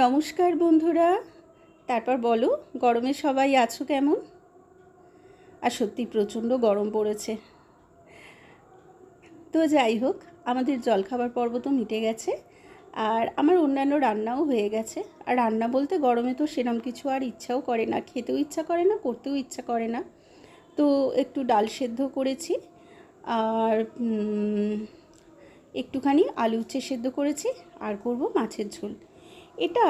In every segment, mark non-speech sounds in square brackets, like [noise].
নমস্কার বন্ধুরা। তারপর বলো, গরমে সবাই আছো কেমন? আর সত্যি প্রচণ্ড গরম পড়েছে। তো যাই হোক, আমাদের জলখাবার পর্ব তো মিটে গেছে, আর আমার অন্যান্য রান্নাও হয়ে গেছে। আর রান্না বলতে গরমে তো সেরম কিছু আর ইচ্ছাও করে না, খেতেও ইচ্ছা করে না, করতেও ইচ্ছা করে না। তো একটু ডাল সেদ্ধ করেছি, আর একটুখানি আলু উচ্ছে সেদ্ধ করেছি, আর করব মাছের ঝোল। এটা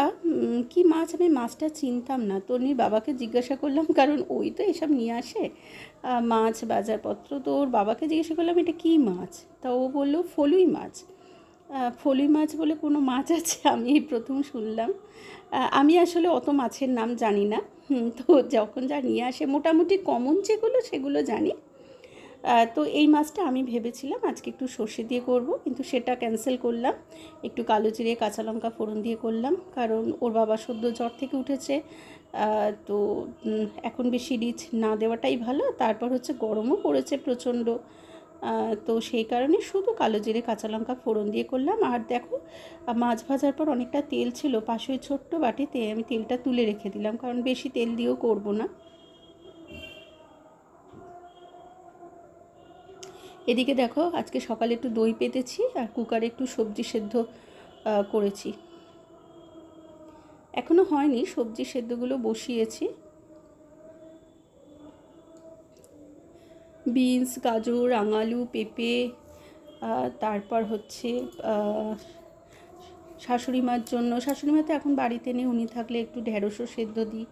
কি মাছ? আমি মাছটা চিনতাম না। তন্নির বাবাকে জিজ্ঞাসা করলাম, কারণ ওই তো এসব নিয়ে আসে মাছ, বাজারপত্র। তো ওর বাবাকে জিজ্ঞাসা করলাম, এটা কী মাছ? তা ও বলল, ফলুই মাছ। ফলুই মাছ বলে কোনো মাছ আছে? আমি এই প্রথম শুনলাম। আমি আসলে অত মাছের নাম জানি না। তো যখন যা নিয়ে আসে, মোটামুটি কমন যেগুলো, সেগুলো জানি। তো এই মাছটা আমি ভেবেছিলাম আজকে একটু সর্ষে দিয়ে করব, কিন্তু সেটা ক্যান্সেল করলাম। একটু কালো জিরে, কাঁচা লঙ্কা ফোড়ন দিয়ে করলাম, কারণ ওর বাবা সদ্য জ্বর থেকে উঠেছে। তো এখন বেশি রিচ না দেওয়াটাই ভালো। তারপর হচ্ছে গরমও পড়েছে প্রচণ্ড। তো সেই কারণে শুধু কালো জিরে, কাঁচা লঙ্কা ফোড়ন দিয়ে করলাম। আর দেখো মাছ ভাজার পর অনেকটা তেল ছিল। পাশে ছোট্ট বাটিতে আমি তেলটা তুলে রেখে দিলাম, কারণ বেশি তেল দিয়েও করব না। এদিকে দেখো, আজকে সকালে একটু দই পেতেছি আর কুকারে একটু সবজি সেদ্ধ করেছি। এখনও হয়নি, সবজি সেদ্ধগুলো বসিয়েছি। বিনস, গাজর রাঙালু পেঁপে তারপর হচ্ছে শাশুড়ি মার জন্য শাশুড়ি মা তো এখন বাড়িতে নেই, উনি থাকলে একটু ঢেঁড়সও সেদ্ধ দিই।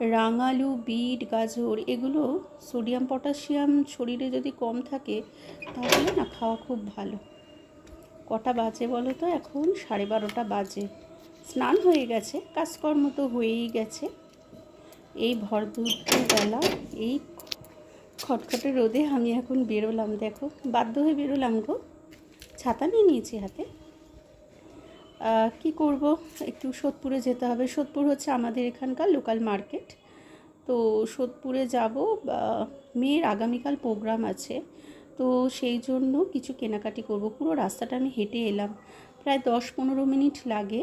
রাঙালু, বিট, গাজর, এগুলো সোডিয়াম, পটাশিয়াম শরীরে যদি কম থাকে, তাহলে না খাওয়া খুব ভালো। কটা বাজে বলো তো এখন? সাড়ে বারোটা বাজে। স্নান হয়ে গেছে, কাজকর্ম তো হয়েই গেছে। এই ভর বেলা, এই খটখটে রোদে আমি এখন বেরোলাম, দেখো। বাধ্য হয়ে বেরোলাম গো। ছাতা নিয়ে নিয়েছি হাতে। কি করব? একটু সোদপুরে যেতে হবে। সোদপুর হচ্ছে আমাদের এখানকার লোকাল মার্কেট তো সোদপুরে যাব মেয়ের আগামীকাল প্রোগ্রাম আছে। তো সেই জন্য কিছু কেনাকাটি করব। পুরো রাস্তাটা আমি হেঁটে এলাম। প্রায় দশ পনেরো মিনিট লাগে।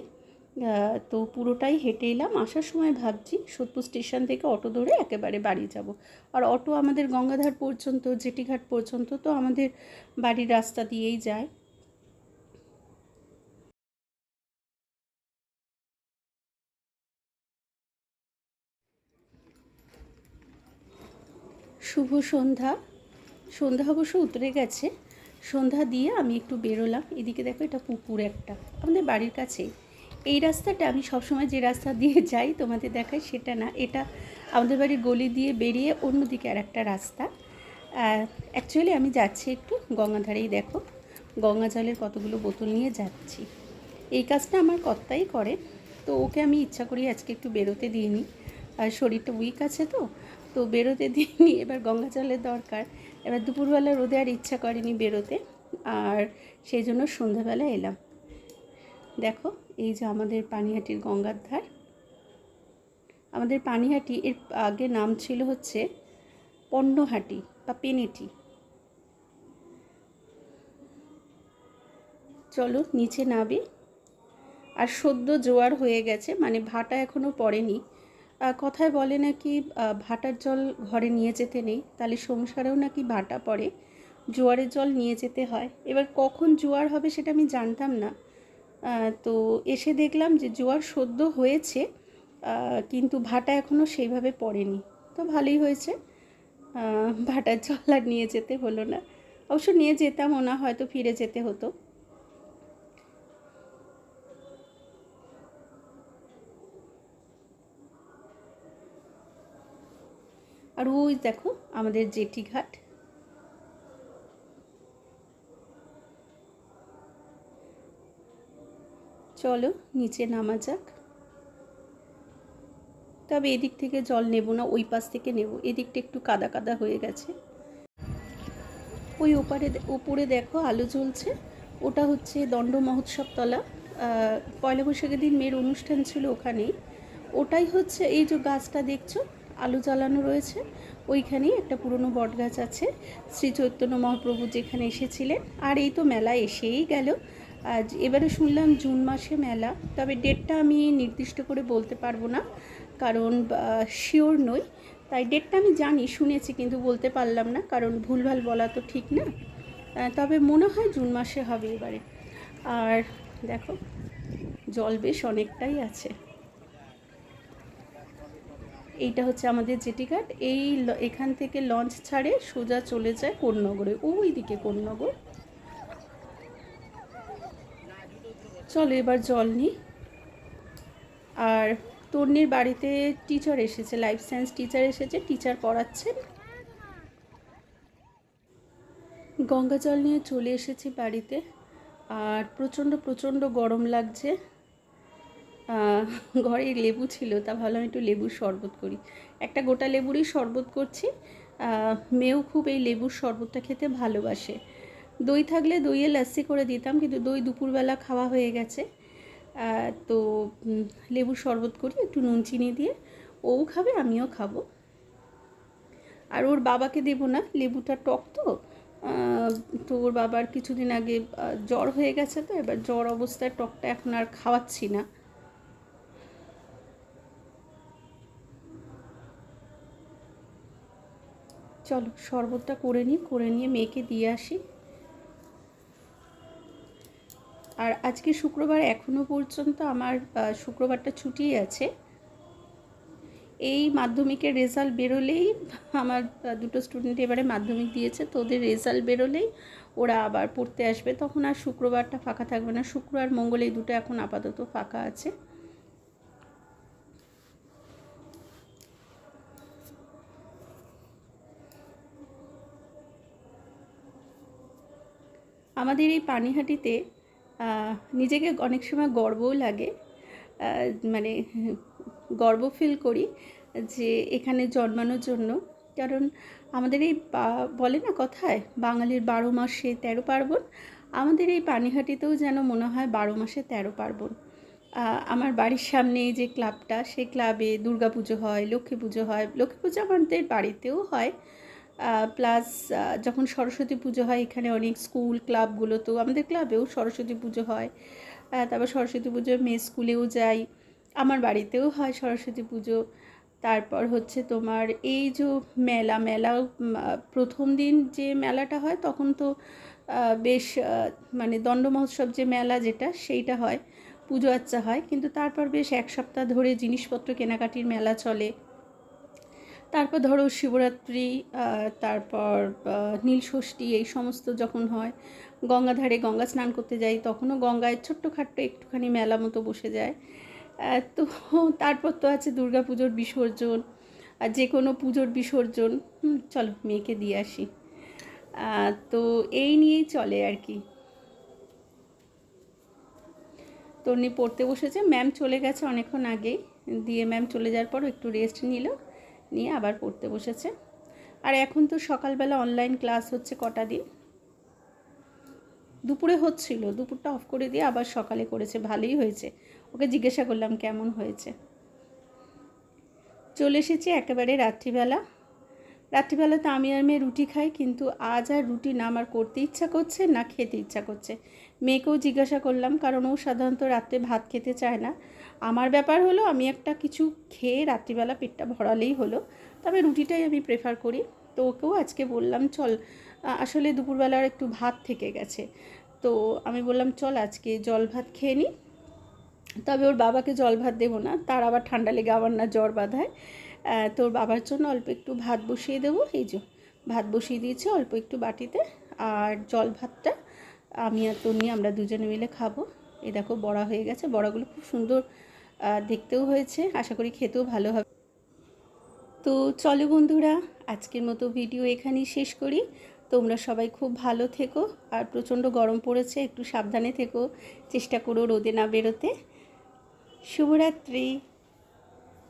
তো পুরোটাই হেঁটে এলাম। আসার সময় ভাবছি সোদপুর স্টেশন থেকে অটো ধরে একেবারে বাড়ি যাব। আর অটো আমাদের গঙ্গাধার পর্যন্ত, জেটিঘাট পর্যন্ত তো আমাদের বাড়ির রাস্তা দিয়েই যায়। শুভ সন্ধ্যা। সন্ধ্যা অবশ্য উতরে গেছে। সন্ধ্যা দিয়ে আমি একটু বেরোলাম। এদিকে দেখো এটা পুকুর একটা। আমাদের বাড়ির কাছে এই রাস্তাটা আমি সবসময় যে রাস্তা দিয়ে [laughs] যাই তোমাদের দেখাই সেটা না। এটা আমাদের বাড়ির গলি দিয়ে বেরিয়ে অন্যদিকে আর একটা রাস্তা অ্যাকচুয়ালি আমি যাচ্ছি একটু গঙ্গাধারেই দেখো। গঙ্গা জলের কতগুলো বোতল নিয়ে যাচ্ছি। এই কাজটা আমার কর্তাই করে তো ওকে আমি ইচ্ছা করি আজকে একটু বেরোতে দিইনি। আর শরীরটা উইক আছে তো। তো বেরোতে দিইনি, এবার গঙ্গা জলের দরকার। এবার দুপুরবেলা রোদে আর ইচ্ছা করেনি বেরোতে, আর সেই জন্য সন্ধ্যাবেলা এলাম। দেখো, এই যে আমাদের পানিহাটির গঙ্গার ধার। আমাদের পানিহাটি, এর আগে নাম ছিল হচ্ছে পণ্যহাটি বা পেনেটি। চলো নিচে নাবি আর সদ্য জোয়ার হয়ে গেছে মানে ভাটা এখনও পড়েনি। কথায় বলে নাকি ভাটার জল ঘরে নিয়ে যেতে নেই, তাহলে সংসারেও নাকি ভাটা পড়ে, জোয়ারের জল নিয়ে যেতে হয়। এবার কখন জোয়ার হবে সেটা আমি জানতাম না। তো এসে দেখলাম যে জোয়ার সদ্য হয়েছে কিন্তু ভাটা এখনও সেইভাবে পড়েনি। তো ভালোই হয়েছে। ভাটার জল আর নিয়ে যেতে হলো না। অবশ্য নিয়ে যেতাম না, হয়তো ফিরে যেতে হতো। আর ওই দেখো আমাদের জেটি ঘাট। চলো নিচে নামা যাক। তবে এদিক থেকে জল নেব না, ওই পাশ থেকে নেব। এদিকটা একটু কাদা কাদা হয়ে গেছে। ওই ওপারে ওপরে দেখো আলো জ্বলছে। ওটা হচ্ছে দণ্ড মহোৎসব তলা। পয়লা বৈশাখের দিন মেয়ের অনুষ্ঠান ছিল ওখানেই। ওটাই হচ্ছে এই যে গাছটা দেখছ আলো জ্বালানো রয়েছে। ওইখানেই একটা পুরনো বট গাছ আছে। শ্রী চৈতন্য মহাপ্রভু যেখানে এসেছিলেন। আর এই তো মেলা এসেই গেল। আজ এবারে শুনলাম জুন মাসে মেলা। তবে ডেটটা আমি নির্দিষ্ট করে বলতে পারব না। কারণ শিওর নই। তাই ডেটটা আমি জানি, শুনেছি, কিন্তু বলতে পারলাম না। কারণ ভুলভাল বলা তো ঠিক না। তবে মনে হয় জুন মাসে হবে এবারে। আর দেখো, জল বেশ অনেকটাই আছে। এইটা হচ্ছে আমাদের জেটিঘাট এই এখান থেকে লঞ্চ ছাড়ে সোজা চলে যায় কোন্নগরে ওই দিকে কোন্নগর। চলো এবার জল নিই। আর তন্নির বাড়িতে টিচার এসেছে লাইফ সায়েন্স টিচার এসেছে টিচার পড়াচ্ছেন। গঙ্গা জল নিয়ে চলে এসেছি বাড়িতে। আর প্রচণ্ড প্রচণ্ড গরম লাগছে। ঘরে লেবু ছিল, তা ভাবলাম একটু লেবুর শরবত করি। একটা গোটা লেবুরই শরবত করছি। মেয়েও খুব এই লেবুর শরবতটা খেতে ভালোবাসে। দই থাকলে দইয়ে লাস্সি করে দিতাম, কিন্তু দই দুপুরবেলা খাওয়া হয়ে গেছে। তো লেবুর শরবত করি, একটু নুন চিনি দিয়ে। ও খাবে, আমিও খাব। আর ওর বাবাকে দেবো না, লেবুটা টক তো। তো ওর বাবার কিছুদিন আগে জ্বর হয়ে গেছে তো, এবার জ্বর অবস্থায় টকটা এখন আর খাওয়াচ্ছি না। চলো শরবতটা করে নিই, করে নিয়ে মেয়েকে দিয়ে আসি। আর আজকে শুক্রবার এখনও পর্যন্ত আমার শুক্রবারটা ছুটিই আছে। এই মাধ্যমিকের রেজাল্ট বেরোলেই আমার দুটো স্টুডেন্ট এবারে মাধ্যমিক দিয়েছে, তো ওদের রেজাল্ট বেরোলেই ওরা আবার পড়তে আসবে। তখন আর শুক্রবারটা ফাঁকা থাকবে না। শুক্র আর মঙ্গল এই দুটো এখন আপাতত ফাঁকা আছে। আমাদের এই পানিহাটিতে নিজেকে অনেক সময় গর্বও লাগে। মানে গর্ব ফিল করি যে এখানে জন্মানোর জন্য। কারণ আমাদের এই বলে না কথায়, বাঙালির বারো মাসে তেরো পার্বণ। আমাদের এই পানিহাটিতেও যেন মনে হয় বারো মাসে তেরো পার্বণ। আমার বাড়ির সামনে যে ক্লাবটা সেই ক্লাবে দুর্গা পুজো হয়, লক্ষ্মী পুজো হয়। লক্ষ্মী পুজো আমাদের বাড়িতেও হয়। প্লাস যখন সরস্বতী পুজো হয়, এখানে অনেক স্কুল ক্লাবগুলোতেও আমাদের ক্লাবেও সরস্বতী পুজো হয়। তারপর সরস্বতী পুজো, মেয়ে স্কুলেও যাই। আমার বাড়িতেও হয় সরস্বতী পুজো। তারপর হচ্ছে তোমার এই যে মেলা মেলা প্রথম দিন যে মেলাটা হয়, তখন তো বেশ মানে দণ্ড মহোৎসব যে মেলা যেটা, সেইটা হয়। পুজো আচ্চা হয়। কিন্তু তারপর বেশ এক সপ্তাহ ধরে জিনিসপত্র কেনাকাটির মেলা চলে। তারপর ধরো শিবরাত্রি তারপর নীলষষ্ঠী, এই সমস্ত যখন হয়, গঙ্গাধারে গঙ্গা স্নান করতে যাই, তখনও গঙ্গায় ছোট্টখাট্ট একটুখানি মেলা মতো বসে যায়। তো তারপর তো আছে দুর্গা পুজোর বিসর্জন, আর যে কোনো পুজোর বিসর্জন চলো মেয়েকে দিয়ে আসি। তো এই নিয়েই চলে আর কি। তন্নি পড়তে বসেছে, ম্যাম চলে গেছে অনেকক্ষণ আগেই দিয়ে ম্যাম চলে যাওয়ার পর একটু রেস্ট নিল। নিয়ে আবার পড়তে বসেছে। আর এখন তো সকালবেলা অনলাইন ক্লাস হচ্ছে কটা দিন? দুপুরে হচ্ছিল, দুপুরটা অফ করে দিয়ে আবার সকালে করেছে, ভালোই হয়েছে। ওকে জিজ্ঞাসা করলাম কেমন হয়েছে। চলে এসেছি একেবারে রাত্রিবেলা। রাত্রিবেলা তো আমি আর মেয়ে রুটি খাই, কিন্তু আজ আর রুটি না আমার করতে ইচ্ছা করছে না খেতে ইচ্ছা করছে। মেয়েকেও জিজ্ঞাসা করলাম, কারণ ও সাধারণত রাত্রে ভাত খেতে চায় না। আমার ব্যাপার হলো, আমি একটা কিছু খেয়ে রাত্রিবেলা পেটটা ভরালেই হলো। তবে রুটিটাই আমি প্রেফার করি। তো ওকেও আজকে বললাম, চল আসলে দুপুরবেলার একটু ভাত থেকে গেছে। তো আমি বললাম, চল, আজকে জল ভাত খেয়ে নিই তবে ওর বাবাকে জল ভাত দেবো না, তার আবার ঠান্ডা লেগে আবার না জ্বর বাঁধায়। তোর বাবার জন্য অল্প একটু ভাত বসিয়ে দেবো। এই যে, ভাত বসিয়ে দিয়েছি অল্প একটু বাটিতে। আর জল ভাতটা আমি আর তন্নি আমরা দুজনে মিলে খাব। এই দেখো, বড়া হয়ে গেছে। বড়াগুলো খুব সুন্দর দেখতেও হয়েছে। আশা করি খেতেও ভালো হবে। তো চলো বন্ধুরা, আজকের মতো ভিডিও এখানেই শেষ করি। তোমরা সবাই খুব ভালো থেকো। আর প্রচণ্ড গরম পড়েছে, একটু সাবধানে থেকো। চেষ্টা করো রোদে না বেরোতে। শুভরাত্রি।